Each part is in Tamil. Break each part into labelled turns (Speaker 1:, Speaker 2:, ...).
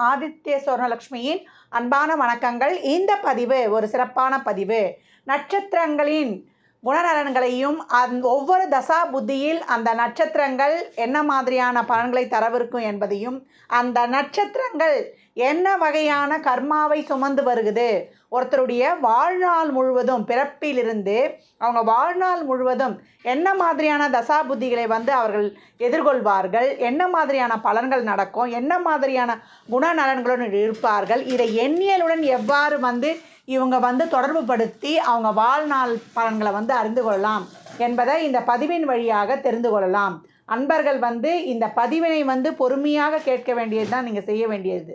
Speaker 1: ஆதித்ய சுவர்ணலக்ஷ்மியின் அன்பான வணக்கங்கள். இந்த பதிவு ஒரு சிறப்பான பதிவு. நட்சத்திரங்களின் குணநலன்களையும் அந் ஒவ்வொரு தசா புத்தியில் அந்த நட்சத்திரங்கள் என்ன மாதிரியான பலன்களை தரவிருக்கும் என்பதையும் அந்த நட்சத்திரங்கள் என்ன வகையான கர்மாவை சுமந்து வருகுது? ஒருத்தருடைய வாழ்நாள் முழுவதும் பிறப்பிலிருந்து அவங்க வாழ்நாள் முழுவதும் என்ன மாதிரியான தசா புத்திகளை வந்து அவர்கள் எதிர்கொள்வார்கள்? என்ன மாதிரியான பலன்கள் நடக்கும்? என்ன மாதிரியான குணநலன்களுடன் இருப்பார்கள்? இதை எண்ணியலுடன் எவ்வாறு வந்து இவங்க வந்து தொடர்பு படுத்தி அவங்க வாழ்நாள் பலன்களை வந்து அறிந்து கொள்ளலாம் என்பதை இந்த பதிவின் வழியாக தெரிந்து கொள்ளலாம். அன்பர்கள் வந்து இந்த பதிவினை வந்து பொறுமையாக கேட்க வேண்டியது தான் நீங்கள் செய்ய வேண்டியது.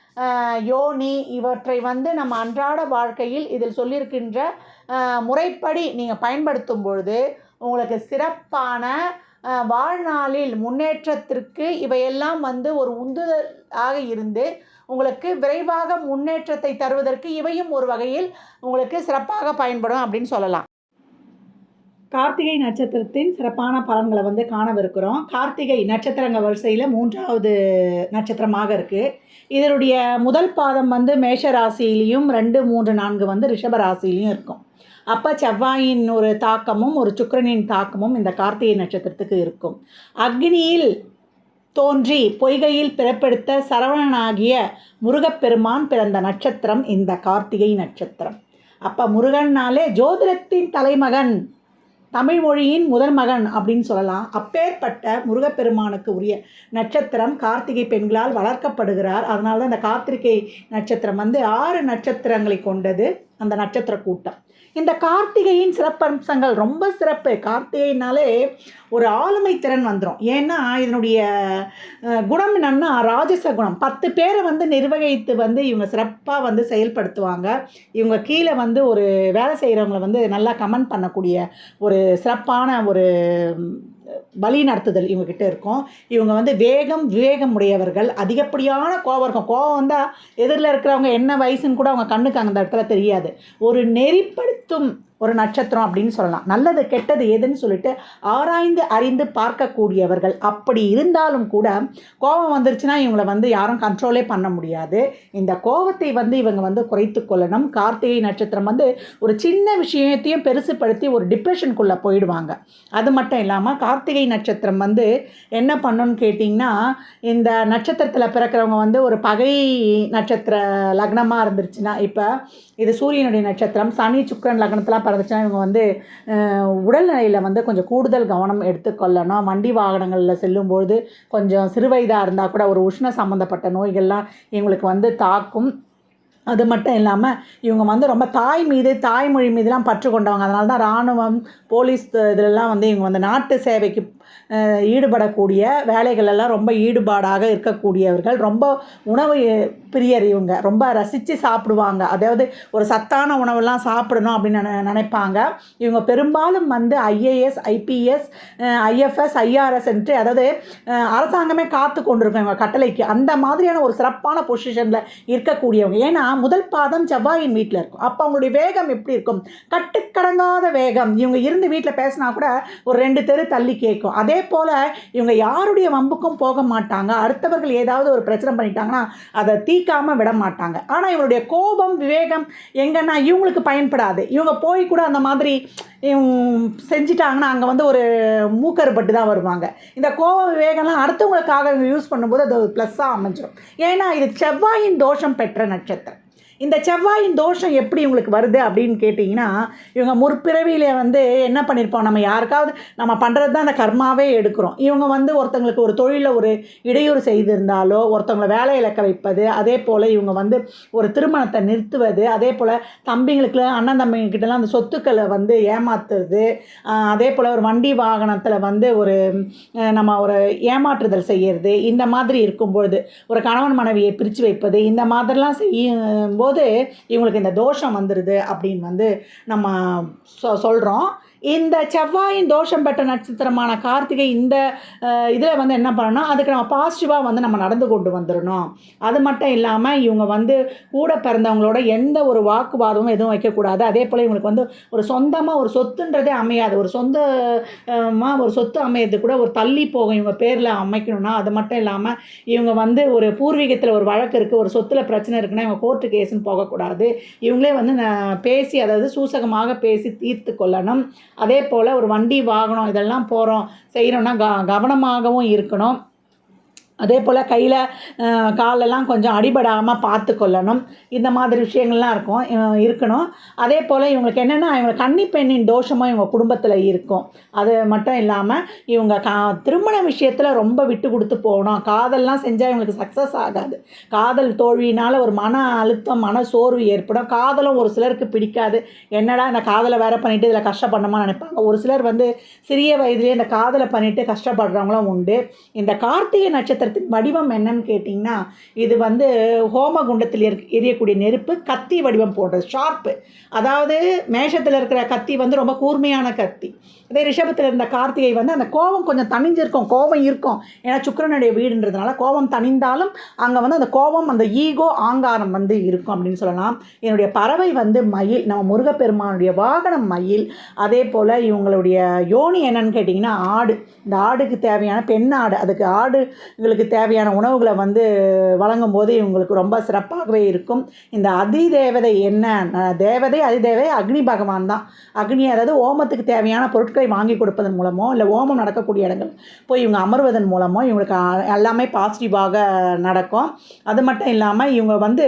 Speaker 1: யோனி இவற்றை வந்து நம்ம அன்றாட வாழ்க்கையில் இதில் சொல்லியிருக்கின்ற முறைப்படி நீங்கள் பயன்படுத்தும் பொழுது உங்களுக்கு சிறப்பான வாழ்நாளில் முன்னேற்றத்திற்கு இவையெல்லாம் வந்து ஒரு உந்துதலாக இருந்து உங்களுக்கு விரைவாக முன்னேற்றத்தை தருவதற்கு இவையும் ஒரு வகையில் உங்களுக்கு சிறப்பாக பயன்படும் அப்படின்னு சொல்லலாம். கார்த்திகை நட்சத்திரத்தின் சிறப்பான பலன்களை வந்து காணவிருக்கிறோம். கார்த்திகை நட்சத்திரங்க வரிசையில் மூன்றாவது நட்சத்திரமாக இருக்குது இதனுடைய முதல் பாதம் வந்து மேஷ ராசியிலையும் ரெண்டு மூன்று நான்கு வந்து ரிஷப ராசியிலையும் இருக்கும். அப்போ செவ்வாயின் ஒரு தாக்கமும் ஒரு சுக்கரனின் தாக்கமும் இந்த கார்த்திகை நட்சத்திரத்துக்கு இருக்கும். அக்னியில் தோன்றி பொய்கையில் பிறப்பெடுத்த சரவணனாகிய முருகப்பெருமான் பிறந்த நட்சத்திரம் இந்த கார்த்திகை நட்சத்திரம். அப்போ முருகன்னாலே ஜோதிடத்தின் தலைமகன். தமிழ் மொழியின் முதல் மகன் அப்படின்னு சொல்லலாம். அப்பேற்பட்ட முருகப்பெருமானுக்கு உரிய நட்சத்திரம் கார்த்திகை பெண்களால் வளர்க்கப்படுகிறார். அதனால தான் இந்த கார்த்திகை நட்சத்திரம் வந்து ஆறு நட்சத்திரங்களை கொண்டது அந்த நட்சத்திர கூட்டம். இந்த கார்த்திகையின் சிறப்பம்சங்கள் ரொம்ப சிறப்பு. கார்த்திகைனாலே ஒரு ஆளுமை திறன் வந்துடும் ஏன்னா இதனுடைய குணம் என்னன்னா ராஜச குணம். பத்து பேரை வந்து நிர்வகித்து வந்து இவங்க சிறப்பாக வந்து செயல்படுத்துவாங்க. இவங்க கீழே வந்து ஒரு வேலை செய்கிறவங்கள வந்து நல்லா கமெண்ட் பண்ணக்கூடிய ஒரு சிறப்பான ஒரு வழி நடத்துதல் இவங்கக்கிட்ட இருக்கும். இவங்க வந்து வேகம் விவேகம் உடையவர்கள் அதிகப்படியான கோபம் இருக்கும் கோபம் வந்தால் எதிரில் இருக்கிறவங்க என்ன வயசுன்னு கூட அவங்க கண்ணுக்கு அந்த இடத்துல தெரியாது. ஒரு நெறிப்படுத்தும் ஒரு நட்சத்திரம் அப்படின்னு சொல்லலாம். நல்லது கெட்டது எதுன்னு சொல்லிட்டு ஆராய்ந்து அறிந்து பார்க்கக்கூடியவர்கள் அப்படி இருந்தாலும் கூட கோபம் வந்துருச்சுன்னா இவங்களை வந்து யாரும் கண்ட்ரோலே பண்ண முடியாது. இந்த கோபத்தை வந்து இவங்க வந்து குறைத்து கொள்ளணும். கார்த்திகை நட்சத்திரம் வந்து ஒரு சின்ன விஷயத்தையும் பெருசுப்படுத்தி ஒரு டிப்ரெஷனுக்குள்ளே போயிடுவாங்க. அது மட்டும் இல்லாமல் கார்த்திகை நட்சத்திரம் வந்து என்ன பண்ணுன்னு கேட்டிங்கன்னா இந்த நட்சத்திரத்தில் பிறக்கிறவங்க வந்து ஒரு பகை நட்சத்திர லக்னமாக இருந்துருச்சுன்னா இப்போ இது சூரியனுடைய நட்சத்திரம் சனி சுக்கரன் லக்னத்தில் பிறந்துச்சுன்னா இவங்க வந்து உடல்நிலையில் வந்து கொஞ்சம் கூடுதல் கவனம் எடுத்துக்கொள்ளணும். வண்டி வாகனங்களில் செல்லும்பொழுது கொஞ்சம் சிறுவயதாக இருந்தால் கூட ஒரு உஷ்ண சம்மந்தப்பட்ட நோய்கள்லாம் இவங்களுக்கு வந்து தாக்கும். அது மட்டும் இல்லாமல் இவங்க வந்து ரொம்ப தாய் மீது தாய்மொழி மீதுலாம் பற்று கொண்டவங்க. அதனால தான் இராணுவம் போலீஸ் இதிலெல்லாம் வந்து இவங்க வந்து நாட்டு சேவைக்கு ஈடுபடக்கூடிய வேலைகளெல்லாம் ரொம்ப ஈடுபாடாக இருக்கக்கூடியவர்கள். ரொம்ப உணவு பிரியர் இவங்க ரொம்ப ரசித்து சாப்பிடுவாங்க. அதாவது ஒரு சத்தான உணவெல்லாம் சாப்பிடணும் அப்படின்னு நினைப்பாங்க. இவங்க பெரும்பாலும் வந்து ஐஏஎஸ் ஐபிஎஸ் ஐஎஃப்எஸ் ஐஆர்எஸ் என்று அதாவது அரசாங்கமே காத்து கொண்டிருக்கும் இவங்க கட்டளைக்கு. அந்த மாதிரியான ஒரு சிறப்பான பொசிஷனில் இருக்கக்கூடியவங்க. ஏன்னா முதல் பாதம் செவ்வாயின் வீட்டில் இருக்கும். அப்போ அவங்களுடைய வேகம் எப்படி இருக்கும்? கட்டுக்கடங்காத வேகம். இவங்க இருந்து வீட்டில் பேசினா கூட ஒரு ரெண்டு தெரு தள்ளி கேட்கும். அதே போல் இவங்க யாருடைய வம்புக்கும் போக மாட்டாங்க. அடுத்தவர்கள் ஏதாவது ஒரு பிரச்சனை பண்ணிட்டாங்கன்னா அதை தீ தீக்காமல் விட மாட்டாங்க. ஆனால் இவருடைய கோபம் விவேகம் எங்கன்னா இவங்களுக்கு பயன்படாது. இவங்க போய் கூட அந்த மாதிரி செஞ்சிட்டாங்கன்னா அங்கே வந்து ஒரு மூக்கறுபட்டு தான் வருவாங்க. இந்த கோபம் விவேகம்லாம் அடுத்தவங்களுக்காக யூஸ் பண்ணும்போது அது ஒரு ப்ளஸ்ஸாக அமைஞ்சிடும் ஏன்னா இது செவ்வாயின் தோஷம் பெற்ற நட்சத்திரம். இந்த செவ்வாயின் தோஷம் எப்படி உங்களுக்கு வருது அப்படின்னு கேட்டிங்கன்னா இவங்க முற்பிறவியில் வந்து என்ன பண்ணியிருப்போம் நம்ம யாருக்காவது நம்ம பண்ணுறது தான் அந்த கர்மாவே எடுக்கிறோம். இவங்க வந்து ஒருத்தங்களுக்கு ஒரு தொழிலில் ஒரு இடையூறு செய்திருந்தாலோ ஒருத்தவங்களை வேலை இழக்க வைப்பது அதே போல் இவங்க வந்து ஒரு திருமணத்தை நிறுத்துவது அதே போல் தம்பிங்களுக்கு அண்ணன் தம்பிங்கிட்டலாம் அந்த சொத்துக்களை வந்து ஏமாத்துறது அதே போல் ஒரு வண்டி வாகனத்தில் வந்து ஒரு நம்ம ஒரு ஏமாற்றுதல் செய்கிறது இந்த மாதிரி இருக்கும்பொழுது ஒரு கணவன் மனைவியை பிரித்து வைப்பது இந்த மாதிரிலாம் செய்யும் போது இவங்களுக்கு இந்த தோஷம் வந்துடுது அப்படின்னு வந்து நம்ம சொ சொல்கிறோம் இந்த செவ்வாயின் தோஷம் பெற்ற நட்சத்திரமான கார்த்திகை இந்த இதில் வந்து என்ன பண்ணணும்? அதுக்கு நம்ம பாசிட்டிவாக வந்து நம்ம நடந்து கொண்டு வந்துடணும். அது மட்டும் இல்லாமல் இவங்க வந்து கூட பிறந்தவங்களோட எந்த ஒரு வாக்குவாதமும் எதுவும் வைக்கக்கூடாது. அதே போல் இவங்களுக்கு வந்து ஒரு சொந்தமாக ஒரு சொத்துன்றதே அமையாது. ஒரு சொந்தமாக ஒரு சொத்து அமையிறது கூட ஒரு தள்ளி போகும் இவங்க பேரில் அமைக்கணும்னா. அது மட்டும் இல்லாமல் இவங்க வந்து ஒரு பூர்வீகத்தில் ஒரு வழக்கு இருக்குது ஒரு சொத்தில் பிரச்சனை இருக்குன்னா இவங்க கோர்ட்டு கேஸுன்னு போகக்கூடாது. இவங்களே வந்து பேசி அதாவது சூசகமாக பேசி தீர்த்து கொள்ளணும். அதே போல் ஒரு வண்டி வாகனம் இதெல்லாம் போகிறோம் செய்கிறோன்னா க கவனமாகவும் இருக்கணும். அதே போல் கையில் காலெல்லாம் கொஞ்சம் அடிபடாமல் பார்த்து கொள்ளணும் இந்த மாதிரி விஷயங்கள்லாம் இருக்கும் இருக்கணும். அதே போல் இவங்களுக்கு என்னென்னா இவங்க கன்னி பெண்ணின் தோஷமும் இவங்க குடும்பத்தில் இருக்கும். அது மட்டும் இல்லாமல் இவங்க கா திருமண விஷயத்தில் ரொம்ப விட்டு கொடுத்து போகணும். காதல்லாம் செஞ்சால் இவங்களுக்கு சக்ஸஸ் ஆகாது. காதல் தோல்வியினால் ஒரு மன அழுத்தம் மன சோர்வு ஏற்படும். காதலும் ஒரு சிலருக்கு பிடிக்காது. என்னடா இந்த காதலை வேற பண்ணிட்டு இதில் கஷ்டப்படணுமா நினைப்பாங்க. ஒரு சிலர் வந்து சிறிய வயதிலே இந்த காதலை பண்ணிவிட்டு கஷ்டப்படுறவங்களும் உண்டு. இந்த கார்த்திகை வடிவம் என்னன்னு கேட்டிங்கன்னா இது வந்து ஹோமகுண்டத்தில் எரியக்கூடிய நெருப்பு கத்தி வடிவம் போடுறது ஷார்ப்பு அதாவது மேஷத்தில் இருக்கிற கத்தி வந்து ரொம்ப கூர்மையான கத்தி. இதே ரிஷபத்தில் இருந்த கார்த்திகை வந்து அந்த கோபம் கொஞ்சம் தணிஞ்சிருக்கும் கோபம் இருக்கும். ஏன்னா சுக்கரனுடைய வீடுன்றதுனால கோபம் தணிந்தாலும் அங்கே வந்து அந்த கோபம் அந்த ஈகோ ஆங்காரம் வந்து இருக்கும் அப்படின்னு சொல்லலாம். என்னுடைய பறவை வந்து மயில் நம்ம முருகப்பெருமானுடைய வாகனம் மயில். அதே போல் இவங்களுடைய யோனி என்னன்னு கேட்டிங்கன்னா ஆடு. இந்த ஆடுக்கு தேவையான பெண் ஆடு. அதுக்கு ஆடுகளுக்கு தேவையான உணவுகளை வந்து வழங்கும் போது இவங்களுக்கு ரொம்ப சிறப்பாகவே இருக்கும். இந்த அதிதேவதை என்ன? தேவதை அதிதேவதை அக்னி பகவான் தான். அக்னி அதாவது ஓமத்துக்கு தேவையான பொருட்களை வாங்கி கொடுப்பதன் மூலமோ இல்லை ஓமம் நடக்கக்கூடிய இடங்கள் போய் இவங்க அமர்வதன் மூலமோ இவங்களுக்கு எல்லாமே பாசிட்டிவாக நடக்கும். அது மட்டும் இல்லாமல் இவங்க வந்து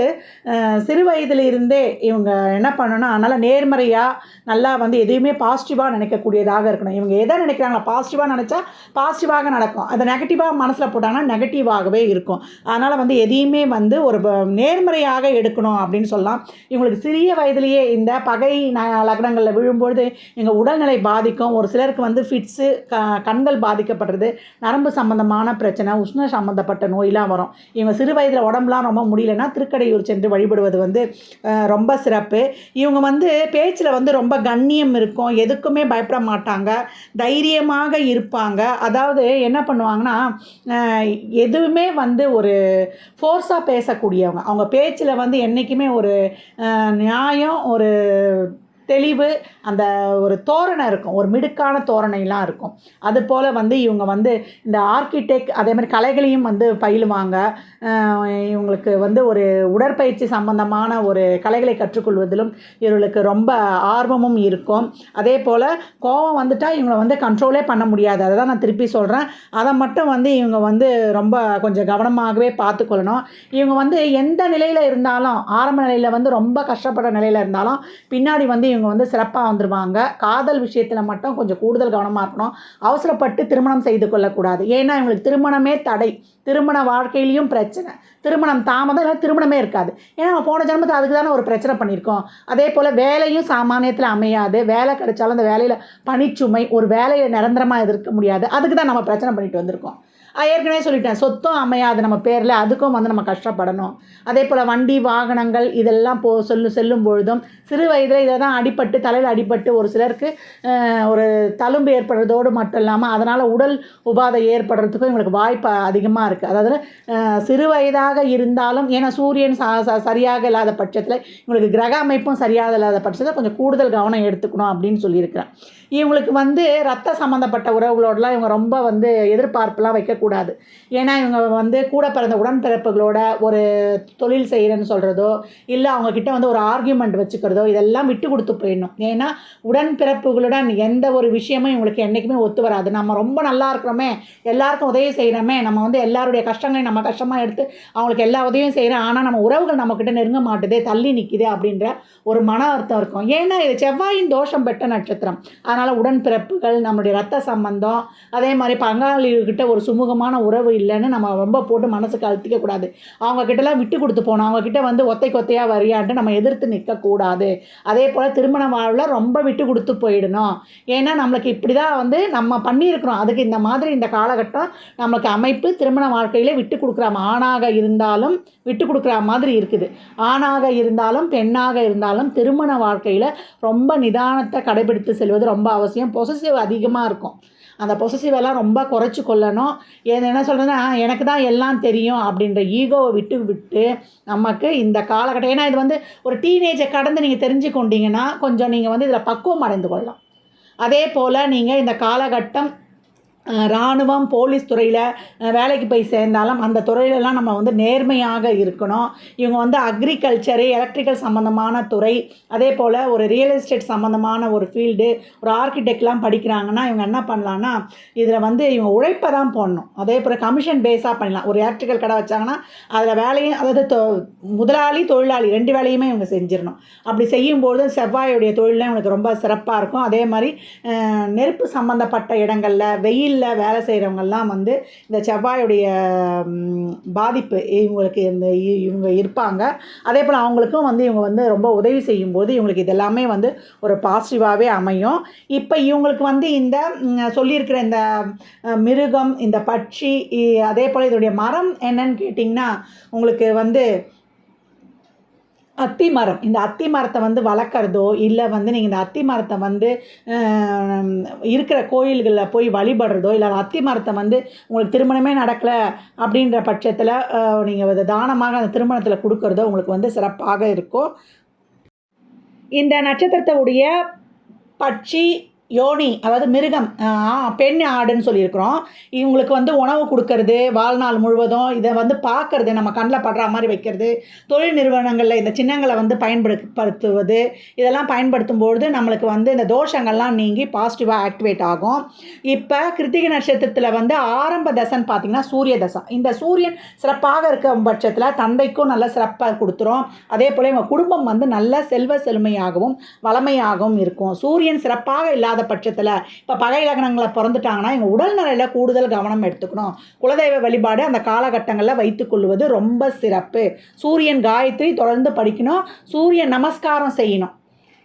Speaker 1: அஹ், சிறு வயதிலிருந்தே இவங்க என்ன பண்ணணும்னா நல்லா நேர்மறையாக நல்லா வந்து எதையுமே பாசிட்டிவாக நினைக்கக்கூடியதாக இருக்கணும். இவங்க எதை நினைக்கிறாங்களோ பாசிட்டிவாக நினச்சா பாசிட்டிவாக நடக்கும். அதை நெகட்டிவாக மனசில் போட்டாங்கன்னா நெகட்டிவாகவே இருக்கும். அதனால் வந்து எதையுமே வந்து ஒரு நேர்மறையாக எடுக்கணும் அப்படின்னு சொல்லலாம். இவங்களுக்கு சிறிய வயதிலேயே இந்த பகை ந லக்னங்களில் விழும்பொழுது எங்கள் உடல்நிலை பாதிக்கும். ஒரு சிலருக்கு வந்து ஃபிட்ஸு க கண்கள் பாதிக்கப்படுறது நரம்பு சம்மந்தமான பிரச்சனை உஷ்ண சம்மந்தப்பட்ட நோயெலாம் வரும். இவங்க சிறு வயதில் உடம்புலாம் ரொம்ப முடியலன்னா திருக்கடையூர் சென்று வழிபடுவது வந்து ரொம்ப சிறப்பு. இவங்க வந்து பேச்சில் வந்து ரொம்ப கண்ணியம் இருக்கும். எதுக்குமே பயப்பட மாட்டாங்க. தைரியமாக இருப்பாங்க. அதாவது என்ன பண்ணுவாங்கன்னா எதுவுமே வந்து ஒரு ஃபோர்ஸாக பேசக்கூடியவங்க. அவங்க பேச்சில் வந்து என்றைக்குமே ஒரு நியாயம் ஒரு தெளிவு அந்த ஒரு தோரணை இருக்கும். ஒரு மிடுக்கான தோரணைலாம் இருக்கும். அது போல் வந்து இவங்க வந்து இந்த ஆர்கிடெக்ட் அதே மாதிரி கலைகளையும் வந்து பயிலுவாங்க. இவங்களுக்கு வந்து ஒரு உடற்பயிற்சி சம்பந்தமான ஒரு கலைகளை கற்றுக்கொள்வதிலும் இவர்களுக்கு ரொம்ப ஆர்வமும் இருக்கும். அதே போல் கோவம் வந்துட்டால் இவங்களை வந்து கண்ட்ரோலே பண்ண முடியாது. அதை தான் நான் திருப்பி சொல்கிறேன் அதை மட்டும் வந்து இவங்க வந்து ரொம்ப கொஞ்சம் கவனமாகவே பார்த்துக்கொள்ளணும். இவங்க வந்து எந்த நிலையில் இருந்தாலும் ஆரம்ப நிலையில் வந்து ரொம்ப கஷ்டப்பட்ட நிலையில் இருந்தாலும் பின்னாடி வந்து இவங்க வந்து சிறப்பாக வந்துடுவாங்க காதல் விஷயத்தில் மட்டும் கொஞ்சம் கூடுதல் கவனமாக இருக்கணும். அவசரப்பட்டு திருமணம் செய்து கொள்ளக்கூடாது. ஏன்னா இவங்களுக்கு திருமணமே தடை. திருமண வாழ்க்கையிலையும் பிரச்சனை. திருமணம் தாமதம் இல்லை திருமணமே இருக்காது. ஏன்னா நம்ம போன ஜென்மத்தில் அதுக்கு தானே ஒரு பிரச்சனை பண்ணியிருக்கோம். அதே போல் வேலையும் சாமானியத்தில் அமையாது. வேலை கிடைச்சாலும் அந்த வேலையில் பணிச்சுமை ஒரு வேலையை நிரந்தரமாக எதிர்க்க முடியாது. அதுக்கு தான் நம்ம பிரச்சனை பண்ணிட்டு வந்திருக்கோம். ஏற்கனவே சொல்லிட்டேன் சொத்தும் அமையாது நம்ம பேரில் அதுக்கும் வந்து நம்ம கஷ்டப்படணும். அதே போல் வண்டி வாகனங்கள் இதெல்லாம் போ சொல்லு செல்லும் பொழுதும் சிறு வயதில் இதை தான் அடிப்பட்டு தலையில் அடிபட்டு ஒரு சிலருக்கு ஒரு தழும்பு ஏற்படுறதோடு மட்டும் இல்லாமல் அதனால் உடல் உபாதை ஏற்படுறதுக்கும் இவங்களுக்கு வாய்ப்பு அதிகமாக இருக்குது அதாவது சிறு வயதாக இருந்தாலும் ஏன்னா சூரியன் ச- சரியாக இல்லாத பட்சத்தில் இவங்களுக்கு கிரக அமைப்பும் சரியாக இல்லாத பட்சத்தில் கொஞ்சம் கூடுதல் கவனம் எடுத்துக்கணும் அப்படின்னு சொல்லியிருக்கிறேன். இவங்களுக்கு வந்து ரத்த சம்மந்தப்பட்ட உறவுகளோடலாம் இவங்க ரொம்ப வந்து எதிர்பார்ப்புலாம் வைக்கக்கூடாது. ஏன்னா இவங்க வந்து கூட பிறந்த உடன்பிறப்புகளோட ஒரு தொழில் செய்கிறேன்னு சொல்கிறதோ இல்லை அவங்கக்கிட்ட வந்து ஒரு ஆர்கியூமெண்ட் வச்சுக்கிறதோ இதெல்லாம் விட்டு கொடுத்து போயிடணும். ஏன்னா உடன்பிறப்புகளுடன் எந்த ஒரு விஷயமும் இவங்களுக்கு என்றைக்குமே ஒத்து வராது. நம்ம ரொம்ப நல்லா இருக்கிறோமே எல்லாருக்கும் உதவி செய்கிறோமே நம்ம வந்து எல்லாருடைய கஷ்டங்களையும் நம்ம கஷ்டமாக எடுத்து அவங்களுக்கு எல்லா உதவியும் செய்கிறோம் ஆனால் நம்ம உறவுகள் நம்மக்கிட்ட நெருங்க மாட்டுதே தள்ளி நிற்குதே அப்படின்ற ஒரு மன அர்த்தம் இருக்கும். ஏன்னா இது செவ்வாயின் தோஷம் பெற்ற நட்சத்திரம். அதனால் அதனால் உடன்பிறப்புகள் நம்மளுடைய ரத்த சம்பந்தம் அதே மாதிரி பங்காளிகிட்ட ஒரு சுமூகமான உறவு இல்லைன்னு நம்ம ரொம்ப போட்டு மனசுக்கு அழுத்திக்க கூடாது. அவங்கக்கிட்டலாம் விட்டு கொடுத்து போகணும். அவங்கக்கிட்ட வந்து ஒத்தை கொத்தையாக வரியான்ட்டு நம்ம எதிர்த்து நிற்கக்கூடாது அதே போல் திருமண வாழ்வில் ரொம்ப விட்டு கொடுத்து போயிடணும். ஏன்னா நம்மளுக்கு இப்படி தான் வந்து நம்ம பண்ணியிருக்கிறோம். அதுக்கு இந்த மாதிரி இந்த காலகட்டம் நம்மளுக்கு அமைப்பு திருமண வாழ்க்கையில் விட்டு கொடுக்குற ஆணாக இருந்தாலும் விட்டு கொடுக்குற மாதிரி இருக்குது. ஆணாக இருந்தாலும் பெண்ணாக இருந்தாலும் திருமண வாழ்க்கையில் ரொம்ப நிதானத்தை கடைபிடித்து செல்வது ரொம்ப ரொம்ப அவசியம். பொசசிவ் அதிகமாக இருக்கும். அந்த பொசசிவ் எல்லாம் ரொம்ப குறைச்சி கொள்ளணும். ஏன் என்ன சொல்கிறதுன்னா எனக்கு தான் எல்லாம் தெரியும் அப்படின்ற ஈகோவை விட்டு விட்டு நமக்கு இந்த காலகட்டம். ஏன்னா இது வந்து ஒரு டீனேஜை கடந்து நீங்கள் தெரிஞ்சு கொண்டீங்கன்னா கொஞ்சம் நீங்கள் வந்து இதில் பக்குவம் அடைந்து கொள்ளலாம். அதே போல் நீங்கள் இந்த காலகட்டம் இராணுவம் போலீஸ் துறையில் வேலைக்கு போய் சேர்ந்தாலும் அந்த துறையிலலாம் நம்ம வந்து நேர்மையாக இருக்கணும். இவங்க வந்து அக்ரிகல்ச்சரு எலக்ட்ரிக்கல் சம்மந்தமான துறை அதே போல் ஒரு ரியல் எஸ்டேட் சம்மந்தமான ஒரு ஃபீல்டு ஒரு ஆர்கிடெக்ட்லாம் படிக்கிறாங்கன்னா இவங்க என்ன பண்ணலான்னா இதில் வந்து இவங்க உழைப்பை தான் போடணும். அதே போல் கமிஷன் பேஸாக பண்ணலாம். ஒரு எலக்ட்ரிக்கல் கடை வச்சாங்கன்னா அதில் வேலையும் அதாவது தொ முதலாளி தொழிலாளி ரெண்டு வேலையுமே இவங்க செஞ்சிடணும். அப்படி செய்யும்போது செவ்வாயுடைய தொழிலாம் இவங்களுக்கு ரொம்ப சிறப்பாக இருக்கும். அதே மாதிரி நெருப்பு சம்மந்தப்பட்ட இடங்களில் வெயில் மில்லில் வேலை செய்கிறவங்கெல்லாம் வந்து இந்த செவ்வாயுடைய பாதிப்பு இவங்களுக்கு இந்த இ- இவங்க இருப்பாங்க. அதே போல் அவங்களுக்கும் வந்து இவங்க வந்து ரொம்ப உதவி செய்யும்போது இவங்களுக்கு இதெல்லாமே வந்து ஒரு பாசிட்டிவாகவே அமையும். இப்போ இவங்களுக்கு வந்து இந்த சொல்லியிருக்கிற இந்த மிருகம் இந்த பட்சி இ- அதே போல் இதோடைய மரம் என்னன்னு கேட்டிங்கன்னா உங்களுக்கு வந்து அத்தி மரம். இந்த அத்தி மரத்தை வந்து வளர்க்குறதோ இல்லை வந்து நீங்கள் இந்த அத்தி மரத்தை வந்து இருக்கிற கோயில்களில் போய் வழிபடுறதோ இல்லை அத்தி மரத்தை வந்து உங்களுக்கு திருமணமே நடக்கலை அப்படின்ற பட்சத்தில் நீங்கள் தானமாக அந்த திருமணத்தில் கொடுக்கறதோ உங்களுக்கு வந்து சிறப்பாக இருக்கும். இந்த நட்சத்திரத்துடைய பட்சி யோனி அதாவது மிருகம் பெண் ஆடுன்னு சொல்லியிருக்கிறோம். இவங்களுக்கு வந்து உணவு கொடுக்கறது வாழ்நாள் முழுவதும் இதை வந்து பார்க்கறது நம்ம கண்ணில் படுற மாதிரி வைக்கிறது தொழில் நிறுவனங்களில் இந்த சின்னங்களை வந்து பயன்படுத்துவது இதெல்லாம் பயன்படுத்தும் பொழுது நம்மளுக்கு வந்து இந்த தோஷங்கள்லாம் நீங்கி பாசிட்டிவாக ஆக்டிவேட் ஆகும். இப்போ கிருத்திகை நட்சத்திரத்தில் வந்து ஆரம்ப தசைன்னு பார்த்தீங்கன்னா சூரிய தசை. இந்த சூரியன் சிறப்பாக இருக்க பட்சத்தில் தந்தைக்கும் நல்ல சிறப்பாக கொடுத்துரும். அதே போல் இவங்க குடும்பம் வந்து நல்ல செல்வ செழுமையாகவும் வளமையாகவும் இருக்கும். சூரியன் சிறப்பாக இல்லாத பட்சத்தில் இப்போ பகை லக்னங்களை பிறந்துட்டாங்கன்னா இவங்க உடல்நலையில் கூடுதல் கவனம் எடுத்துக்கணும். குலதெய்வ வழிபாடு அந்த காலகட்டங்களில் வைத்துக்கொள்வது ரொம்ப சிறப்பு. சூரியன் காயத்ரி தொடர்ந்து படிக்கணும். சூரியன் நமஸ்காரம் செய்யணும்.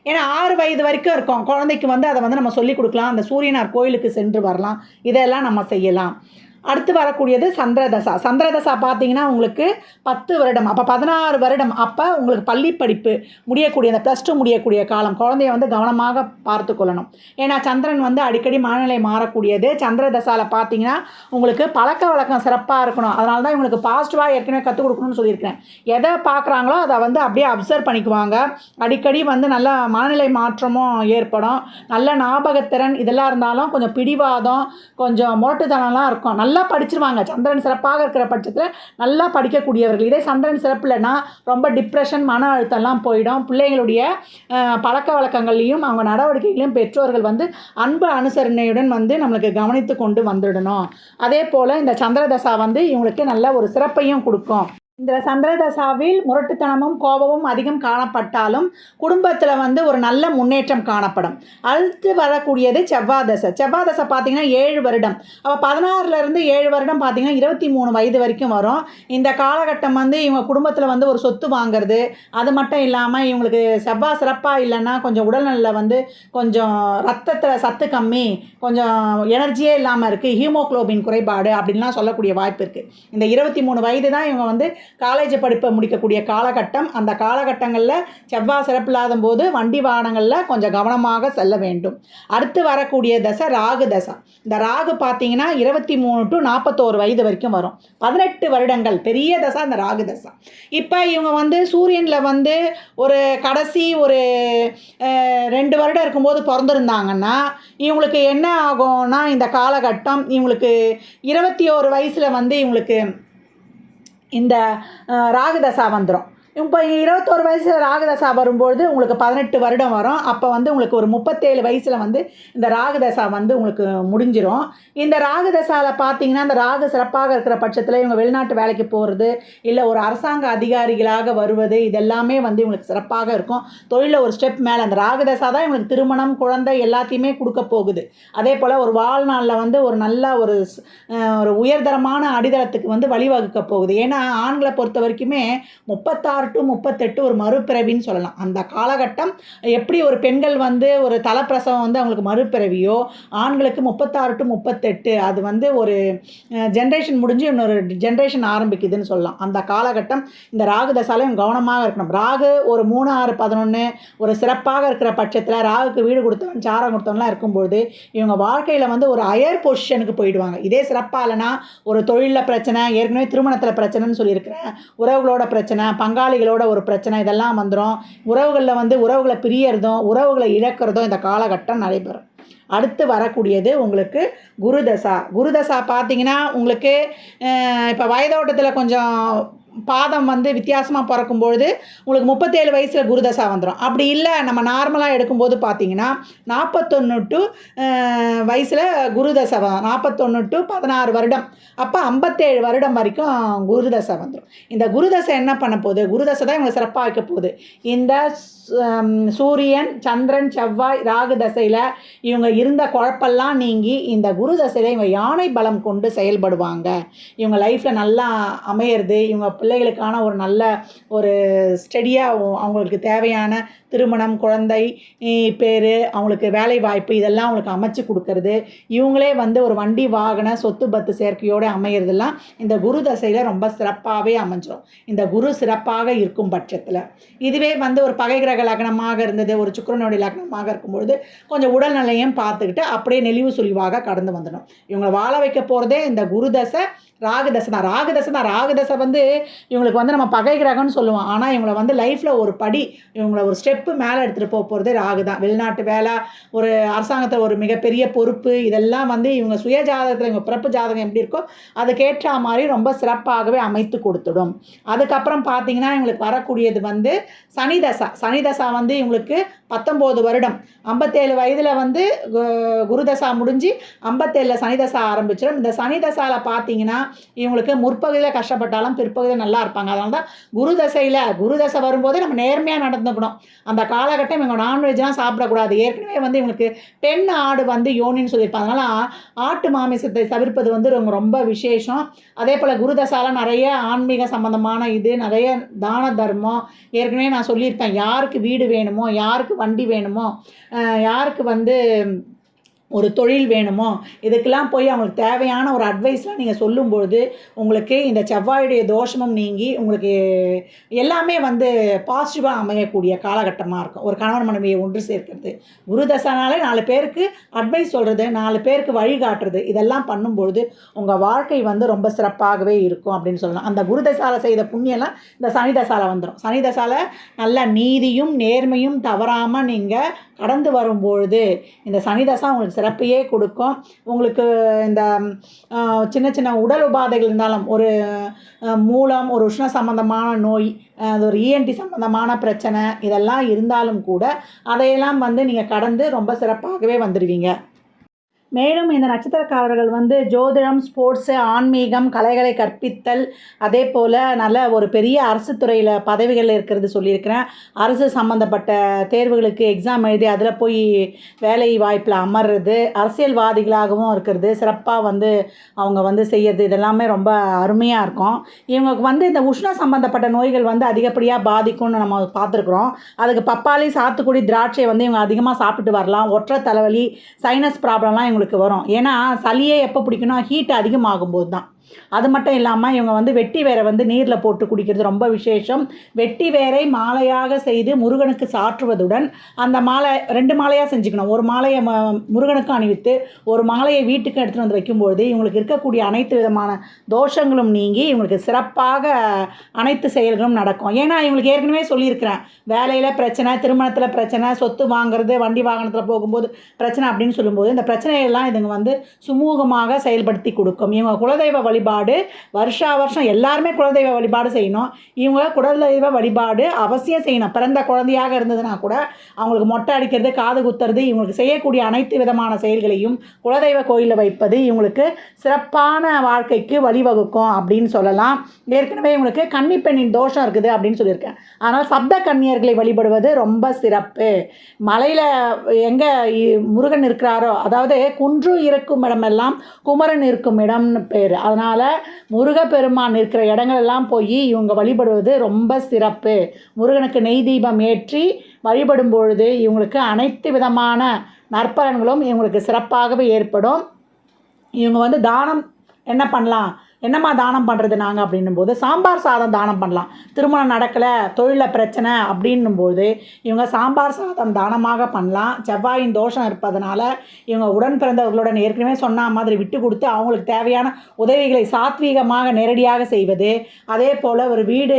Speaker 1: ஏன்னா ஆறு வயது வரைக்கும் இருக்கும். குழந்தைக்கு வந்து அதை வந்து நம்ம சொல்லிக் கொடுக்கலாம். அந்த சூரியனார் கோயிலுக்கு சென்று வரலாம். இதெல்லாம் நம்ம செய்யலாம். அடுத்து வரக்கூடியது சந்திரதசா. சந்திரதசா பார்த்தீங்கன்னா உங்களுக்கு பத்து வருடம் அப்போ பதினாறு வருடம் அப்போ உங்களுக்கு பள்ளி படிப்பு முடியக்கூடிய அந்த ப்ளஸ் டூ முடியக்கூடிய காலம். குழந்தைய வந்து கவனமாக பார்த்து கொள்ளணும். ஏன்னா சந்திரன் வந்து அடிக்கடி மனநிலை மாறக்கூடியது. சந்திரதசாவில் பார்த்தீங்கன்னா உங்களுக்கு பழக்க வழக்கம் சிறப்பாக இருக்கணும். அதனால தான் இவங்களுக்கு பாசிட்டிவாக ஏற்கனவே கற்றுக் கொடுக்கணும்னு சொல்லியிருக்கிறேன். எதை பார்க்குறாங்களோ அதை வந்து அப்படியே அப்சர்வ் பண்ணிக்குவாங்க. அடிக்கடி வந்து நல்ல மனநிலை மாற்றமும் ஏற்படும். நல்ல ஞாபகத்திறன் இதெல்லாம் இருந்தாலும் கொஞ்சம் பிடிவாதம் கொஞ்சம் முரட்டுத்தனம்லாம் இருக்கும். நல்லா நல்லா படிச்சிருவாங்க. சந்திரன் சிறப்பாக இருக்கிற பட்சத்தில் நல்லா படிக்கக்கூடியவர்கள். இதே சந்திரன் சிறப்பு இல்லைன்னா ரொம்ப டிப்ரெஷன் மன அழுத்தம்லாம் போயிடும். பிள்ளைங்களுடைய பழக்க வழக்கங்கள்லையும் அவங்க நடவடிக்கைகளையும் பெற்றோர்கள் வந்து அன்பு அனுசரணையுடன் வந்து நம்மளுக்கு கவனித்து கொண்டு வந்துடணும். அதே போல் இந்த சந்திரதசா வந்து இவங்களுக்கு நல்ல ஒரு சிறப்பையும் கொடுக்கும். இந்த சந்திரதசாவில் முரட்டுத்தனமும் கோபமும் அதிகம் காணப்பட்டாலும் குடும்பத்தில் வந்து ஒரு நல்ல முன்னேற்றம் காணப்படும். அடுத்து வரக்கூடியது செவ்வாதசை. செவ்வாதசை பார்த்திங்கன்னா ஏழு வருடம். அப்போ பதினாறுலேருந்து ஏழு வருடம் பார்த்தீங்கன்னா இருபத்தி மூணு வயது வரைக்கும் வரும். இந்த காலகட்டம் வந்து இவங்க குடும்பத்தில் வந்து ஒரு சொத்து வாங்குறது அது மட்டும் இல்லாமல் இவங்களுக்கு செவ்வாய் சிறப்பாக இல்லைன்னா கொஞ்சம் உடல்நலில் வந்து கொஞ்சம் ரத்தத்தில் சத்து கம்மி கொஞ்சம் எனர்ஜியே இல்லாமல் இருக்குது ஹீமோக்ளோபின் குறைபாடு அப்படின்லாம் சொல்லக்கூடிய வாய்ப்பு இருக்குது இந்த இருபத்தி மூணு வயது தான் இவங்க வந்து காலேஜ் படிப்பை முடிக்கக்கூடிய காலகட்டம். அந்த காலகட்டங்களில் செவ்வாய் சிறப்பில்லாத போது வண்டி வாகனங்களில் கொஞ்சம் கவனமாக செல்ல வேண்டும். அடுத்து வரக்கூடிய தசை ராகு தசை. இந்த ராகு பார்த்தீங்கன்னா இருபத்தி மூணு டு நாற்பத்தோரு வயது வரைக்கும் வரும். பதினெட்டு வருடங்கள் பெரிய தசை அந்த ராகு தசை. இப்போ இவங்க வந்து சூரியனில் வந்து ஒரு கடைசி ஒரு ரெண்டு வருடம் இருக்கும்போது பிறந்திருந்தாங்கன்னா இவங்களுக்கு என்ன ஆகும்னா இந்த காலகட்டம் இவங்களுக்கு இருபத்தி ஒரு வயசில் வந்து இவங்களுக்கு இந்த அஹ், ராகுதசா வந்துடும் இப்போ இருபத்தோரு வயசில் ராகுதசா வரும்பொழுது உங்களுக்கு பதினெட்டு வருடம் வரும். அப்போ வந்து உங்களுக்கு ஒரு முப்பத்தேழு வயசில் வந்து இந்த ராகதசா வந்து உங்களுக்கு முடிஞ்சிடும் இந்த ராகதசாவில் பார்த்தீங்கன்னா அந்த ராகு சிறப்பாக இருக்கிற பட்சத்தில் இவங்க வெளிநாட்டு வேலைக்கு போகிறது இல்லை ஒரு அரசாங்க அதிகாரிகளாக வருவது இதெல்லாமே வந்து இவங்களுக்கு சிறப்பாக இருக்கும். தொழிலில் ஒரு ஸ்டெப் மேலே அந்த ராகதசா தான் இவங்களுக்கு திருமணம் குழந்தை எல்லாத்தையுமே கொடுக்க போகுது. அதே போல் ஒரு வாழ்நாளில் வந்து ஒரு நல்ல ஒரு ஸ்- ஒரு உயர்தரமான அடித்தளத்துக்கு வந்து வழிவகுக்க போகுது. ஏன்னா ஆண்களை பொறுத்த வரைக்குமே முப்பத்தாறு டு முப்பத்தெட்டு ஒரு மறுபிறவின்னு சொல்லலாம். அந்த காலகட்டம் எப்படி ஒரு பெண்கள் வந்து ஒரு தலப்பிரசவம் வந்து அவங்களுக்கு மறுபிறவியோ ஆண்களுக்கு முப்பத்தாறு டு முப்பத்தெட்டு அது வந்து ஒரு ஜென்ரேஷன் முடிஞ்சு இன்னொரு ஜென்ரேஷன் ஆரம்பிக்குதுன்னு சொல்லலாம். அந்த காலகட்டம் இந்த ராகு தசாலையும் கவனமாக இருக்கணும். ராகு ஒரு மூணு ஆறு பதினொன்று ஒரு சிறப்பாக இருக்கிற பட்சத்தில் ராகுக்கு வீடு கொடுத்தவன் சாரம் கொடுத்தவன்லாம் இருக்கும்பொழுது இவங்க வாழ்க்கையில் வந்து ஒரு அயர் பொசிஷனுக்கு போயிடுவாங்க. இதே சிறப்பாக இல்லைன்னா ஒரு தொழிலில் பிரச்சனை ஏற்கனவே திருமணத்தில் பிரச்சனைன்னு சொல்லியிருக்கிறேன் உறவுகளோட பிரச்சனை பங்காளி பங்காளிகளோட ஒரு பிரச்சனை இதெல்லாம் வந்துடும் உறவுகளில் வந்து உறவுகளை பிரியறதும் உறவுகளை இழக்கிறதும் இந்த காலகட்டம் நடைபெறும். அடுத்து வரக்கூடியது உங்களுக்கு குருதசா. குருதசா பார்த்தீங்கன்னா உங்களுக்கு இப்போ வயதோட்டத்தில் கொஞ்சம் பாதம் வந்து வித்தியாசமாக பிறக்கும்பொழுது உங்களுக்கு முப்பத்தேழு வயசில் குருதசா வந்துடும் அப்படி இல்லை நம்ம நார்மலாக எடுக்கும்போது பார்த்தீங்கன்னா நாற்பத்தொன்று டு வயசில் குருதசை நாற்பத்தொன்று டு பதினாறு வருடம். அப்போ ஐம்பத்தேழு வருடம் வரைக்கும் குருதசை வந்துடும் இந்த குருதசை என்ன பண்ண போகுது? குருதசை தான் இவங்களை சிறப்பாக வைக்க போகுது. இந்த சூரியன் சந்திரன் செவ்வாய் ராகு தசையில் இவங்க இருந்த குழப்பெல்லாம் நீங்கி இந்த குரு தசையில் இவங்க யானை பலம் கொண்டு செயல்படுவாங்க. இவங்க லைஃப்பில் நல்லா அமையிறது இவங்க பிள்ளைகளுக்கான ஒரு நல்ல ஒரு ஸ்டெடியாக அவங்களுக்கு தேவையான திருமணம் குழந்தை பேர் அவங்களுக்கு வேலை வாய்ப்பு இதெல்லாம் அவங்களுக்கு அமைச்சு கொடுக்கறது. இவங்களே வந்து ஒரு வண்டி வாகன சொத்து பத்து சேர்க்கையோடு அமையிறதெல்லாம் இந்த குரு தசையில் ரொம்ப சிறப்பாகவே அமைஞ்சிடும் இந்த குரு சிறப்பாக இருக்கும் பட்சத்தில். இதுவே வந்து ஒரு பகை கிரக லக்னமாக இருந்தது ஒரு சுக்கரனுடைய லக்னமாக இருக்கும்பொழுது கொஞ்சம் உடல்நிலையும் பார்த்துக்கிட்டு அப்படியே நெளிவு சுழிவாக கடந்து வந்துடும் இவங்களை வாழ வைக்க போகிறதே இந்த குரு தசை. ராகுதசை தான் ராகுதசை தான் ராகுதசை வந்து இவங்களுக்கு வந்து நம்ம பகை கிரகம்னு சொல்லுவோம். ஆனால் இவங்களை வந்து லைஃப்பில் ஒரு படி இவங்கள ஒரு ஸ்டெப்பு மேலே எடுத்துகிட்டு போக போகிறதே ராகு தான். வெளிநாட்டு வேலை ஒரு அரசாங்கத்தில் ஒரு மிகப்பெரிய பொறுப்பு இதெல்லாம் வந்து இவங்க சுய ஜாதகத்தில் இவங்க பிறப்பு ஜாதகம் எப்படி இருக்கோ அதுக்கேற்ற மாதிரி ரொம்ப சிறப்பாகவே அமைத்து கொடுத்துடும். அதுக்கப்புறம் பார்த்தீங்கன்னா இவங்களுக்கு வரக்கூடியது வந்து சனி தசா. சனி தசா வந்து இவங்களுக்கு பத்தொம்போது வருடம். ஐம்பத்தேழு வயதில் வந்து கு- முடிஞ்சு ஐம்பத்தேழில் சனிதசா ஆரம்பிச்சிடும் இந்த சனி தசாவில் பார்த்தீங்கன்னா இவங்களுக்கு முற்பகுதியில் கஷ்டப்பட்டாலும் பிற்பகுதியில் நல்லா இருப்பாங்க. அதனால தான் குருதசையில் குருதசை வரும்போதே நம்ம நேர்மையாக நடந்துக்கணும். அந்த காலகட்டம் இவங்க நான்வெஜ்லாம் சாப்பிடக்கூடாது. ஏற்கனவே வந்து இவங்களுக்கு பெண் ஆடு வந்து யோனின்னு சொல்லியிருப்பாங்க. அதனால் ஆட்டு மாமிசத்தை தவிர்ப்பது வந்து ரொம்ப ரொம்ப விசேஷம். அதே போல் குருதசால நிறைய ஆன்மீக சம்பந்தமான இது நிறைய தான தர்மம். ஏற்கனவே நான் சொல்லியிருப்பேன். யாருக்கு வீடு வேணுமோ யாருக்கு வண்டி வேணுமோ? யாருக்கு வந்து ஒரு தொழில் வேணுமோ இதுக்கெல்லாம் போய் அவங்களுக்கு தேவையான ஒரு அட்வைஸ்லாம் நீங்கள் சொல்லும்பொழுது உங்களுக்கு இந்த செவ்வாயுடைய தோஷமும் நீங்கி உங்களுக்கு எல்லாமே வந்து பாசிட்டிவாக அமையக்கூடிய காலகட்டமாக இருக்கும். ஒரு கணவன் மனைவியை ஒன்று சேர்க்கிறது. குரு தசானாலே நாலு பேருக்கு அட்வைஸ் சொல்கிறது நாலு பேருக்கு வழிகாட்டுறது இதெல்லாம் பண்ணும்பொழுது உங்கள் வாழ்க்கை வந்து ரொம்ப சிறப்பாகவே இருக்கும் அப்படின்னு சொல்லலாம். அந்த குருதசாலை செய்த புண்ணியெல்லாம் இந்த சனிதசாலை வந்துடும் சனிதசாலை நல்ல நீதியும் நேர்மையும் தவறாமல் நீங்கள் கடந்து வரும்பொழுது இந்த சனி தசா உங்களுக்கு சிறப்பையே கொடுக்கும். உங்களுக்கு இந்த சின்ன சின்ன உடல் உபாதைகள் இருந்தாலும் ஒரு மூலம் ஒரு உஷ்ண சம்பந்தமான நோய் அது ஒரு இஎன்டி சம்பந்தமான பிரச்சனை இதெல்லாம் இருந்தாலும் கூட அதையெல்லாம் வந்து நீங்கள் கடந்து ரொம்ப சிறப்பாகவே வந்துடுவீங்க. மேலும் இந்த நட்சத்திரக்காரர்கள் வந்து ஜோதிடம் ஸ்போர்ட்ஸு ஆன்மீகம் கலைகளை கற்பித்தல் அதே போல் நல்ல ஒரு பெரிய அரசு துறையில் பதவிகளில் இருக்கிறது சொல்லியிருக்கிறேன். அரசு சம்மந்தப்பட்ட தேர்வுகளுக்கு எக்ஸாம் எழுதி அதில் போய் வேலை வாய்ப்பில் அமர்றது அரசியல்வாதிகளாகவும் இருக்கிறது. சிறப்பாக வந்து அவங்க வந்து செய்கிறது இதெல்லாமே ரொம்ப அருமையாக இருக்கும். இவங்களுக்கு வந்து இந்த உஷ்ண சம்மந்தப்பட்ட நோய்கள் வந்து அதிகப்படியாக பாதிக்கும்னு நம்ம பார்த்துருக்குறோம். அதுக்கு பப்பாளி சாத்துக்குடி திராட்சை வந்து இவங்க அதிகமாக சாப்பிட்டு வரலாம். ஒற்றை தலைவலி சைனஸ் ப்ராப்ளம்லாம் இவங்க இவங்களுக்கு வரும். ஏன்னா சளியே எப்போ பிடிக்குன்னா ஹீட் அதிகமாகும் போது தான் அது மட்டும் இல்லாமல் இவங்க வந்து வெட்டி வேரை வந்து நீரில் போட்டு குடிக்கிறது ரொம்ப விசேஷம். வெட்டி வேரை மாலையாக செய்து முருகனுக்கு சாற்றுவதுடன் அந்த மாலை ரெண்டு மாலையாக செஞ்சுக்கணும். ஒரு மாலையை ம முருகனுக்கும் அணிவித்து ஒரு மாலையை வீட்டுக்கு எடுத்துகிட்டு வந்து வைக்கும்பொழுது இவங்களுக்கு இருக்கக்கூடிய அனைத்து விதமான தோஷங்களும் நீங்கி இவங்களுக்கு சிறப்பாக அனைத்து செயல்களும் நடக்கும். ஏன்னா இவங்களுக்கு ஏற்கனவே சொல்லியிருக்கிறேன். வேலையில் பிரச்சனை திருமணத்தில் பிரச்சனை சொத்து வாங்குறது வண்டி வாகனத்தில் போகும்போது பிரச்சனை அப்படின்னு சொல்லும்போது இந்த பிரச்சனையெல்லாம் இதுங்க வந்து சுமூகமாக செயல்படுத்தி கொடுக்கும். இவங்க குலதெய்வ வழிபாடு வருஷா வருஷம் எல்லாருமே குலதெய்வ வழிபாடு செய்யணும். இவங்க குலதெய்வ வழிபாடு அவசியம் செய்யணும். பிறந்த குழந்தையாக இருந்ததுன்னா கூட அவங்களுக்கு மொட்டை அடிக்கிறது காது குத்துறது இவங்களுக்கு செய்யக்கூடிய அனைத்து விதமான செயல்களையும் குலதெய்வ கோயிலில் வைப்பது இவங்களுக்கு சிறப்பான வாழ்க்கைக்கு வழிவகுக்கும் அப்படின்னு சொல்லலாம். ஏற்கனவே இவங்களுக்கு கன்னிப்பெண்ணின் தோஷம் இருக்குது அப்படின்னு சொல்லியிருக்கேன். அதனால் சப்த கன்னியர்களை வழிபடுவது ரொம்ப சிறப்பு. மலையில் எங்கே முருகன் இருக்கிறாரோ அதாவது குன்று இருக்கும் இடமெல்லாம் குமரன் இருக்கும் இடம்னு பேர். அதனால் அதனால் முருகப்பெருமான் இருக்கிற இடங்களெல்லாம் போய் இவங்க வழிபடுவது ரொம்ப சிறப்பு. முருகனுக்கு நெய் தீபம் ஏற்றி வழிபடும் பொழுது இவங்களுக்கு அனைத்து விதமான நற்பலன்களும் இவங்களுக்கு சிறப்பாகவே ஏற்படும். இவங்க வந்து தானம் என்ன பண்ணலாம்? என்னம்மா தானம் பண்ணுறது நாங்கள் அப்படின்னும் போது சாம்பார் சாதம் தானம் பண்ணலாம். திருமணம் நடக்கலை தொழிலில் பிரச்சனை அப்படின்னும் போது இவங்க சாம்பார் சாதம் தானமாக பண்ணலாம். செவ்வாயின் தோஷம் இருப்பதனால இவங்க உடன் பிறந்தவர்களுடன் ஏற்கனவே சொன்ன மாதிரி விட்டு கொடுத்து அவங்களுக்கு தேவையான உதவிகளை சாத்வீகமாக நேரடியாக செய்வது. அதே போல் ஒரு வீடு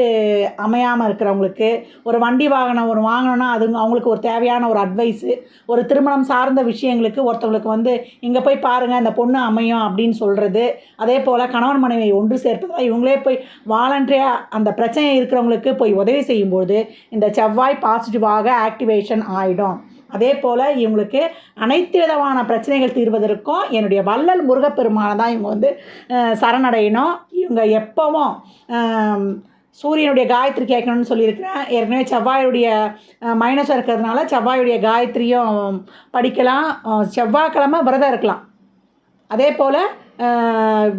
Speaker 1: அமையாமல் இருக்கிறவங்களுக்கு ஒரு வண்டி வாகனம் ஒரு வாங்கணும்னா அது அவங்களுக்கு ஒரு தேவையான ஒரு அட்வைஸு ஒரு திருமணம் சார்ந்த விஷயங்களுக்கு ஒருத்தவங்களுக்கு வந்து இங்கே போய் பாருங்கள் இந்த பொண்ணு அமையும் அப்படின்னு சொல்கிறது அதே போல் கணவன் மனைவியை ஒன்று சேர்ப்பதாக இவங்களே போய் வாலண்டரியாக அந்த பிரச்சனை இருக்கிறவங்களுக்கு போய் உதவி செய்யும்போது இந்த செவ்வாய் பாசிட்டிவாக ஆக்டிவேஷன் ஆகிடும் அதே போல் இவங்களுக்கு அனைத்து விதமான பிரச்சனைகள் தீர்வதற்கும் என்னுடைய வள்ளல் முருகப்பெருமானை தான் இவங்க வந்து சரணடையணும். இவங்க எப்போவும் சூரியனுடைய காயத்ரி கேட்கணும்னு சொல்லியிருக்கிறேன். ஏற்கனவே செவ்வாயுடைய மைனஸாக இருக்கிறதுனால செவ்வாயுடைய காயத்ரியும் படிக்கலாம். செவ்வாய்க்கிழமை விரதம் இருக்கலாம். அதே போல்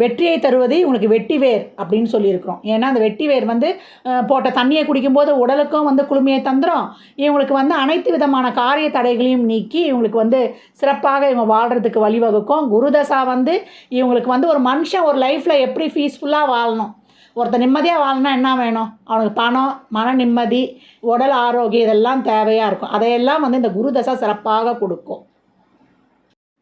Speaker 1: வெற்றியை தருவது இவங்களுக்கு வெட்டி வேர் அப்படின்னு சொல்லியிருக்கிறோம். ஏன்னா அந்த வெட்டி வேர் வந்து போட்ட தண்ணியை குடிக்கும்போது உடலுக்கும் வந்து குளுமையை தந்துடும் இவங்களுக்கு வந்து அனைத்து விதமான காரிய தடைகளையும் நீக்கி இவங்களுக்கு வந்து சிறப்பாக இவங்க வாழ்கிறதுக்கு வழிவகுக்கும். குருதசா வந்து இவங்களுக்கு வந்து ஒரு மனுஷன் ஒரு லைஃப்பில் எப்படி பீஸ்ஃபுல்லாக வாழணும்? ஒருத்தர் நிம்மதியாக வாழணும்னா என்ன வேணும்? அவனுக்கு பணம் மன நிம்மதி உடல் ஆரோக்கியம் இதெல்லாம் தேவையாக இருக்கும். அதையெல்லாம் வந்து இந்த குருதசா சிறப்பாக கொடுக்கும்.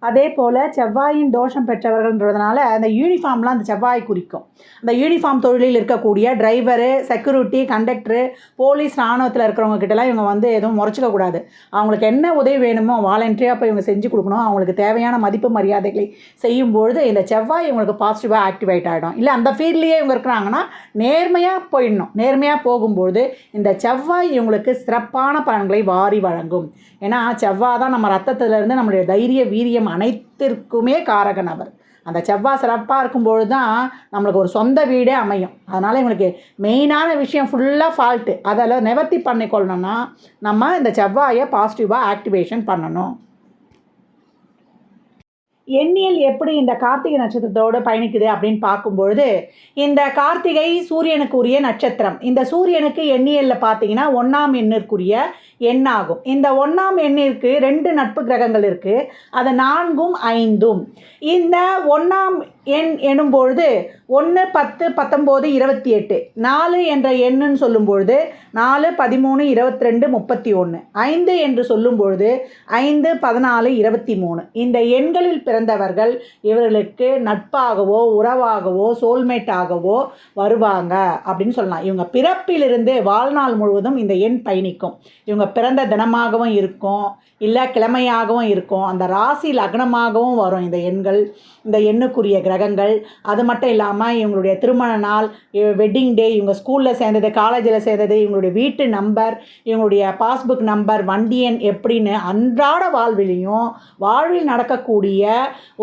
Speaker 1: அதே போல் செவ்வாயின் தோஷம் பெற்றவர்கள்ன்றதுனால அந்த யூனிஃபார்ம்லாம் அந்த செவ்வாய் குறிக்கும். அந்த யூனிஃபார்ம் தொழிலில் இருக்கக்கூடிய டிரைவரு செக்யூரிட்டி கண்டக்டரு போலீஸ் ராணுவத்தில் இருக்கிறவங்க கிட்டலாம் இவங்க வந்து எதுவும் முறைச்சிக்கக்கூடாது அவங்களுக்கு என்ன உதவி வேணுமோ வாலண்டியாக போய் இவங்க செஞ்சு கொடுக்கணும். அவங்களுக்கு தேவையான மதிப்பு மரியாதைகளை செய்யும்பொழுது இந்த செவ்வாய் இவங்களுக்கு பாசிட்டிவாக ஆக்டிவேட் ஆகிடும் இல்லை அந்த ஃபீல்ட்லேயே இவங்க இருக்கிறாங்கன்னா நேர்மையாக போயிடணும். நேர்மையாக போகும்பொழுது இந்த செவ்வாய் இவங்களுக்கு சிறப்பான பலன்களை வாரி வழங்கும். ஏன்னா செவ்வாய் தான் நம்ம ரத்தத்துலேருந்து நம்மளுடைய தைரிய வீரியம் அனைத்திற்குமே காரகன் அவர். அந்த செவ்வாய் சிறப்பாக இருக்கும்பொழுது தான் நம்மளுக்கு ஒரு சொந்த வீடே அமையும். அதனால் இவங்களுக்கு மெயினான விஷயம் ஃபுல்லாக ஃபால்ட்டு அதில் நிவர்த்தி பண்ணிக்கொள்ளணும்னா நம்ம இந்த செவ்வாயை பாசிட்டிவாக ஆக்டிவேஷன் பண்ணணும். எண்ணியல் எப்படி இந்த கார்த்திகை நட்சத்திரத்தோடு பயணிக்குது அப்படின்னு பார்க்கும்பொழுது இந்த கார்த்திகை சூரியனுக்கு உரிய நட்சத்திரம். இந்த சூரியனுக்கு எண்ணியலில் பார்த்தீங்கன்னா ஒன்றாம் எண்ணிற்குரிய எண்ணாகும். இந்த ஒன்றாம் எண்ணிற்கு ரெண்டு நட்பு கிரகங்கள் இருக்குது அது நான்கும் ஐந்தும். இந்த ஒன்றாம் எண் எனும் பொழுது ஒன்று பத்து பத்தொம்போது இருபத்தி எட்டு நாலு என்ற எண்ணுன்னு சொல்லும்பொழுது நாலு பதிமூணு இருபத்தி ரெண்டு முப்பத்தி ஒன்று ஐந்து என்று சொல்லும்பொழுது ஐந்து பதினாலு இருபத்தி மூணு இந்த எண்களில் பிறந்தவர்கள் இவர்களுக்கு நட்பாகவோ உறவாகவோ சோல்மேட்டாகவோ வருவாங்க அப்படின்னு சொல்லலாம். இவங்க பிறப்பிலிருந்து வாழ்நாள் முழுவதும் இந்த எண் பயணிக்கும். இவங்க பிறந்த தினமாகவும் இருக்கும் இல்லை கிழமையாகவும் இருக்கும். அந்த ராசி லக்னமாகவும் வரும் இந்த எண்கள். இந்த எண்ணுக்குரிய கிரகங்கள். அது மட்டும் இல்லாமல் இவங்களுடைய திருமண நாள் வெட்டிங் டே இவங்க ஸ்கூலில் சேர்ந்தது காலேஜில் சேர்ந்தது இவங்களுடைய வீட்டு நம்பர் இவங்களுடைய பாஸ்புக் நம்பர் வண்டி எண் எப்படின்னு அன்றாட வாழ்விலையும் வாழ்வில் நடக்கக்கூடிய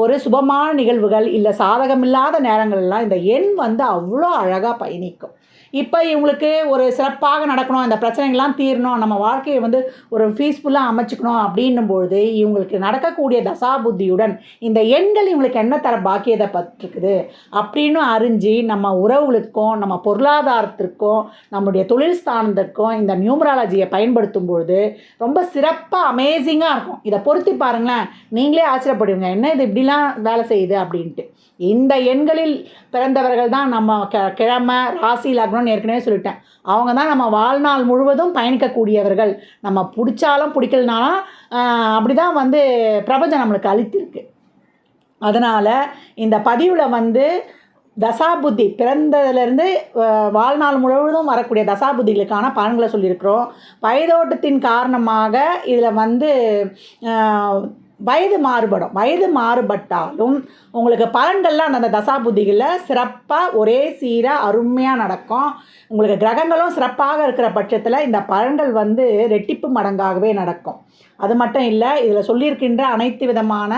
Speaker 1: ஒரு சுபமான நிகழ்வுகள் இல்லை சாதகமில்லாத நேரங்கள்லாம் இந்த எண் வந்து அவ்வளோ அழகாக பயணிக்கும். இப்போ இவங்களுக்கு ஒரு சிறப்பாக நடக்கணும் இந்த பிரச்சனைகள்லாம் தீரணும் நம்ம வாழ்க்கையை வந்து ஒரு பீஸ்ஃபுல்லாக அமைச்சுக்கணும் அப்படின்னும்பொழுது இவங்களுக்கு நடக்கக்கூடிய தசாபுத்தியுடன் இந்த எண்கள் இவங்களுக்கு என்ன தர பாக்கியதை பட்டிருக்குது அப்படின்னு அறிஞ்சு நம்ம உறவுகளுக்கும் நம்ம பொருளாதாரத்திற்கும் நம்முடைய தொழில் ஸ்தானத்திற்கும் இந்த நியூமராலஜியை பயன்படுத்தும் பொழுது ரொம்ப சிறப்பாக அமேசிங்காக இருக்கும். இதை பொருத்தி பாருங்களேன். நீங்களே ஆச்சரியப்படுவீங்க. என்ன இது இப்படிலாம் வேலை செய்யுது? அப்படின்ட்டு. இந்த எண்களில் பிறந்தவர்கள் தான் நம்ம க கிழமை ராசி நான் ஏற்கனவே சொல்லிட்டேன். அவங்க தான் நம்ம வாழ்நாள் முழுவதும் பயணிக்கக்கூடியவர்கள். நம்ம பிடிச்சாலும் பிடிக்கலனாலும் அப்படி தான் வந்து பிரபஞ்சம் நம்மளுக்கு அளித்திருக்கு. அதனால் இந்த பதிவில் வந்து தசாபுத்தி பிறந்ததுலேருந்து வாழ்நாள் முழுவதும் வரக்கூடிய தசாபுத்திகளுக்கான பலன்களை சொல்லியிருக்கிறோம். வயதோட்டத்தின் காரணமாக இதில் வந்து வயது மாறுபடும். வயது மாறுபட்டாலும் உங்களுக்கு பலன்கள்லாம் அந்தந்த தசாபுத்திகளில் சிறப்பாக ஒரே சீராக அருமையாக நடக்கும். உங்களுக்கு கிரகங்களும் சிறப்பாக இருக்கிற பட்சத்தில் இந்த பலன்கள் வந்து ரெட்டிப்பு மடங்காகவே நடக்கும். அது மட்டும் இல்லை இதில் சொல்லியிருக்கின்ற அனைத்து விதமான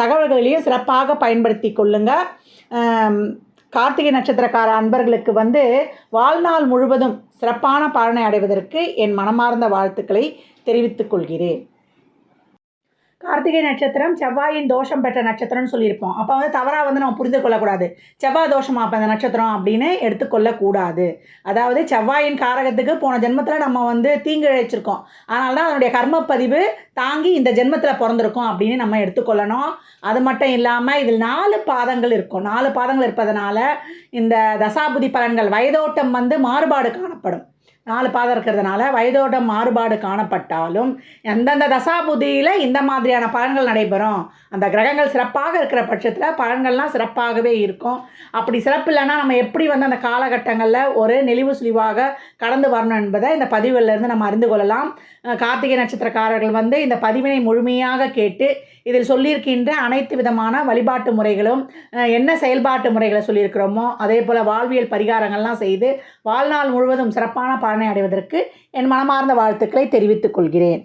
Speaker 1: தகவல்களையும் சிறப்பாக பயன்படுத்தி கொள்ளுங்கள் கார்த்திகை நட்சத்திரக்கார அன்பர்களுக்கு வந்து வாழ்நாள் முழுவதும் சிறப்பான பலனை அடைவதற்கு என் மனமார்ந்த வாழ்த்துக்களை தெரிவித்துக் கொள்கிறேன். கார்த்திகை நட்சத்திரம் செவ்வாயின் தோஷம் பெற்ற நட்சத்திரம்னு சொல்லியிருப்போம். அப்போ வந்து தவறாக வந்து நம்ம புரிந்து கொள்ளக்கூடாது. செவ்வாய் தோஷமா அப்போ அந்த நட்சத்திரம் அப்படின்னு எடுத்துக்கொள்ளக்கூடாது அதாவது செவ்வாயின் காரகத்துக்கு போன ஜென்மத்தில் நம்ம வந்து தீங்கு இழைச்சிருக்கோம் அதனால தான் அதனுடைய கர்மப்பதிவு தாங்கி இந்த ஜென்மத்தில் பிறந்திருக்கோம் அப்படின்னு நம்ம எடுத்துக்கொள்ளணும் அது மட்டும் இல்லாமல் இதில் நாலு பாதங்கள் இருக்கும். நாலு பாதங்கள் இருப்பதனால இந்த தசாபுதி பலன்கள் வயதோட்டம் வந்து மாறுபாடு காணப்படும். நாலு பாதம் இருக்கிறதுனால வயதோட மாறுபாடு காணப்பட்டாலும் எந்தெந்த தசாபுதியில் இந்த மாதிரியான பலன்கள் நடைபெறும். அந்த கிரகங்கள் சிறப்பாக இருக்கிற பட்சத்தில் பலன்கள்லாம் சிறப்பாகவே இருக்கும். அப்படி சிறப்பு இல்லைன்னா நம்ம எப்படி வந்து அந்த காலகட்டங்களில் ஒரு நெளிவு சுழிவாக கடந்து வரணும் என்பதை இந்த பதிவுல இருந்து நம்ம அறிந்து கொள்ளலாம். கார்த்திகை நட்சத்திரக்காரர்கள் வந்து இந்த பதிவினை முழுமையாக கேட்டு இதில் சொல்லியிருக்கின்ற அனைத்து விதமான வழிபாட்டு முறைகளும் என்ன செயல்பாட்டு முறைகளை சொல்லியிருக்கிறோமோ அதே போல் வாழ்வியல் பரிகாரங்கள்லாம் செய்து வாழ்நாள் முழுவதும் சிறப்பான பலனை அடைவதற்கு என் மனமார்ந்த வாழ்த்துக்களை தெரிவித்துக் கொள்கிறேன்.